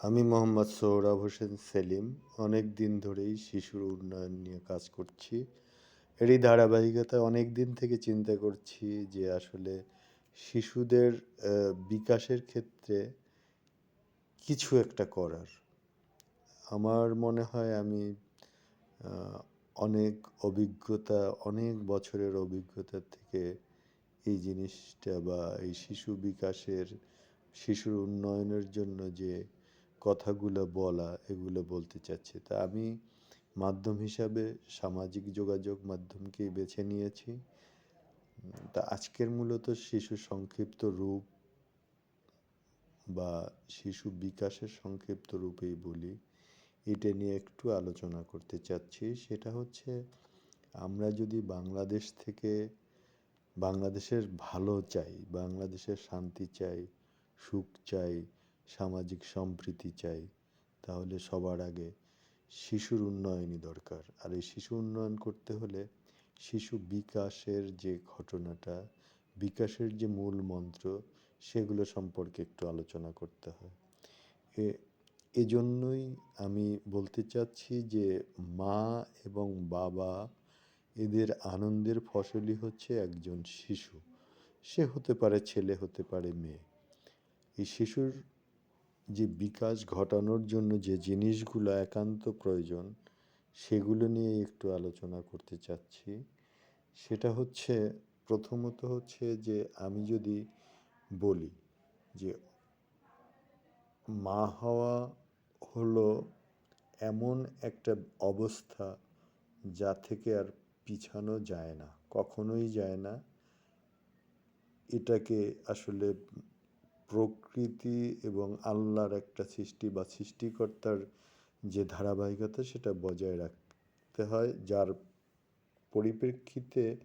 আমি মোহাম্মদ সোহরাব হোসেন সেলিম। অনেক দিন ধরেই শিশুর উন্নয়ন নিয়ে কাজ করছি। এরই ধারাবাহিকতায় অনেক দিন থেকে চিন্তা করছি যে আসলে শিশুদের বিকাশের ক্ষেত্রে কিছু একটা করার। আমার মনে হয় আমি অনেক অভিজ্ঞতা, অনেক বছরের অভিজ্ঞতা থেকে এই জিনিসটা বা এই শিশু বিকাশের, শিশুর উন্নয়নের জন্য যে কথাগুলো বলা, এগুলো বলতে চাচ্ছি। তা আমি মাধ্যম হিসাবে সামাজিক যোগাযোগ মাধ্যমকেই বেছে নিয়েছি। তা আজকের মূলত শিশু সংক্ষিপ্ত রূপ বা শিশু বিকাশের সংক্ষিপ্ত রূপেই বলি। এটা নিয়ে একটু আলোচনা করতে চাচ্ছি। সেটা হচ্ছে, আমরা যদি বাংলাদেশ থেকে, বাংলাদেশের ভালো চাই, বাংলাদেশের শান্তি চাই, সুখ চাই সামাজিক সম্প্রীতি চাই, তাহলে সবার আগে শিশুর উন্নয়নই দরকার। আর এই শিশু উন্নয়ন করতে হলে শিশু বিকাশের যে ঘটনাটা, বিকাশের যে মূল মন্ত্র, সেগুলো সম্পর্কে একটু আলোচনা করতে হয়। এ, এজন্যই আমি বলতে চাচ্ছি যে মা এবং বাবা এদের আনন্দের ফসলই হচ্ছে একজন শিশু। সে হতে পারে ছেলে, হতে পারে মেয়ে। এই শিশুর যে বিকাশ ঘটানোর জন্য যে জিনিসগুলো একান্ত প্রয়োজন, সেগুলো নিয়ে একটু আলোচনা করতে চাচ্ছি। সেটা হচ্ছে, প্রথমত হচ্ছে যে আমি যদি বলি যে মা হওয়া হলো এমন একটা অবস্থা যা থেকে আর পিছানো যায় না, কখনোই যায় না। এটাকে আসলে প্রকৃতি এবং আল্লাহর একটা সৃষ্টি বা সৃষ্টিকর্তার যে ধারাবাহিকতা সেটা বজায় রাখতে হয়, যার পরিপ্রেক্ষিতে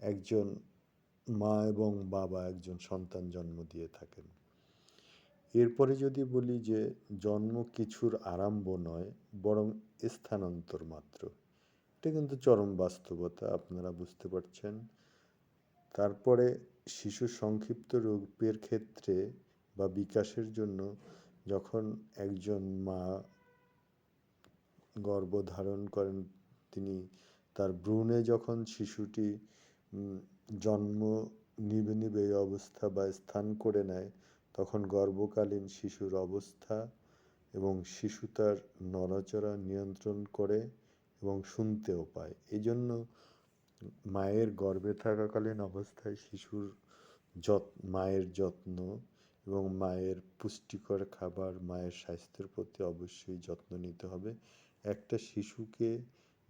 একজন মা এবং বাবা একজন সন্তান জন্ম দিয়ে থাকেন। এরপরে যদি বলি যে জন্ম কিছুর আরম্ভ নয়, বরং স্থানান্তর মাত্র। এটা কিন্তু চরম বাস্তবতা, আপনারা বুঝতে পারছেন। তারপরে শিশু সংক্ষিপ্ত রূপের ক্ষেত্রে বা বিকাশের জন্য যখন একজন মা গর্ভধারণ করেন, তিনি তার ভ্রূণে যখন শিশুটি জন্ম নিবে নিবে অবস্থা বা স্থান করে নেয়, তখন গর্ভকালীন শিশুর অবস্থা এবং শিশু তার নড়াচড়া নিয়ন্ত্রণ করে এবং শুনতেও পায়। এই জন্য মায়ের গর্ভে থাকাকালীন অবস্থায় শিশুর যত, মায়ের যত্ন এবং মায়ের পুষ্টিকর খাবার, মায়ের স্বাস্থ্যের প্রতি অবশ্যই যত্ন নিতে হবে। একটা শিশুকে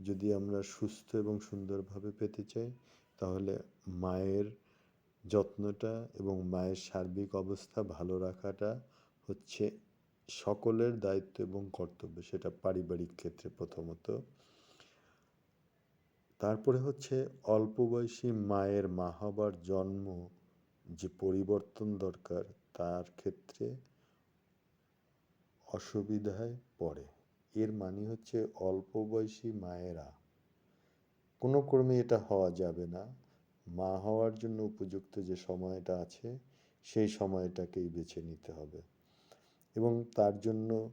যদি আমরা সুস্থ এবং সুন্দরভাবে পেতে চাই, তাহলে মায়ের যত্নটা এবং মায়ের সার্বিক অবস্থা ভালো রাখাটা হচ্ছে সকলের দায়িত্ব এবং কর্তব্য, সেটা পারিবারিক ক্ষেত্রে প্রথমত। তারপরে হচ্ছে অল্প বয়সী মায়ের মা হবার জন্ম যে পরিবর্তন দরকার, তার ক্ষেত্রে অসুবিধায় পড়ে। এর মানে হচ্ছে অল্প বয়সী মায়েরা, কোনো ক্রমে এটা হওয়া যাবে না। মা হওয়ার জন্য উপযুক্ত যে সময়টা আছে, সেই সময়টাকেই বেছে নিতে হবে। এবং তার জন্য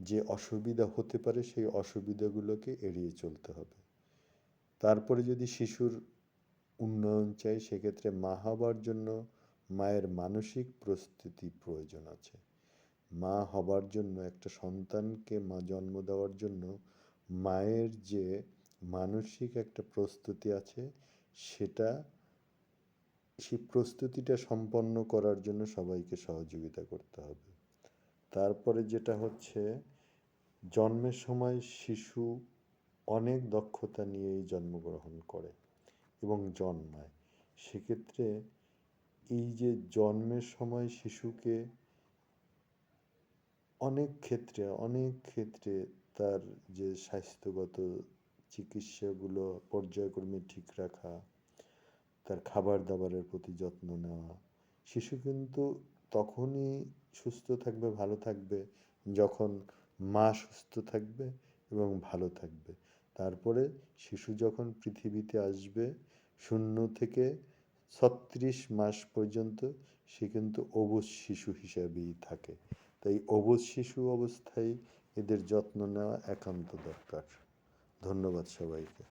যে অসুবিধা হতে পারে, সেই অসুবিধাগুলোকে এড়িয়ে চলতে হবে। তারপরে যদি শিশুর উন্নয়ন চাই, সেক্ষেত্রে মা হবার জন্য মায়ের মানসিক প্রস্তুতি প্রয়োজন আছে। মা হবার জন্য, একটা সন্তানকে মা জন্ম দেওয়ার জন্য মায়ের যে মানসিক একটা প্রস্তুতি আছে, সেটা সেই প্রস্তুতিটা সম্পন্ন করার জন্য সবাইকে সহযোগিতা করতে হবে। তারপরে যেটা হচ্ছে, জন্মের সময় শিশু অনেক দক্ষতা নিয়েই জন্মগ্রহণ করে এবং জন্মায়। সেক্ষেত্রে এই যে জন্মের সময় শিশুকে অনেক ক্ষেত্রে অনেক ক্ষেত্রে তার যে স্বাস্থ্যগত চিকিৎসাগুলো, পর্যায়ক্রমে ঠিক রাখা, তার খাবার দাবারের প্রতি যত্ন নেওয়া, শিশু কিন্তু তখনই সুস্থ থাকবে, ভালো থাকবে যখন মা সুস্থ থাকবে এবং ভালো থাকবে। তারপরে শিশু যখন পৃথিবীতে আসবে, শূন্য থেকে ছত্রিশ মাস পর্যন্ত সে কিন্তু অবুজ শিশু হিসাবেই থাকে। তাই অবুজ শিশু অবস্থায় এদের যত্ন নেওয়া একান্ত দরকার। ধন্যবাদ সবাইকে।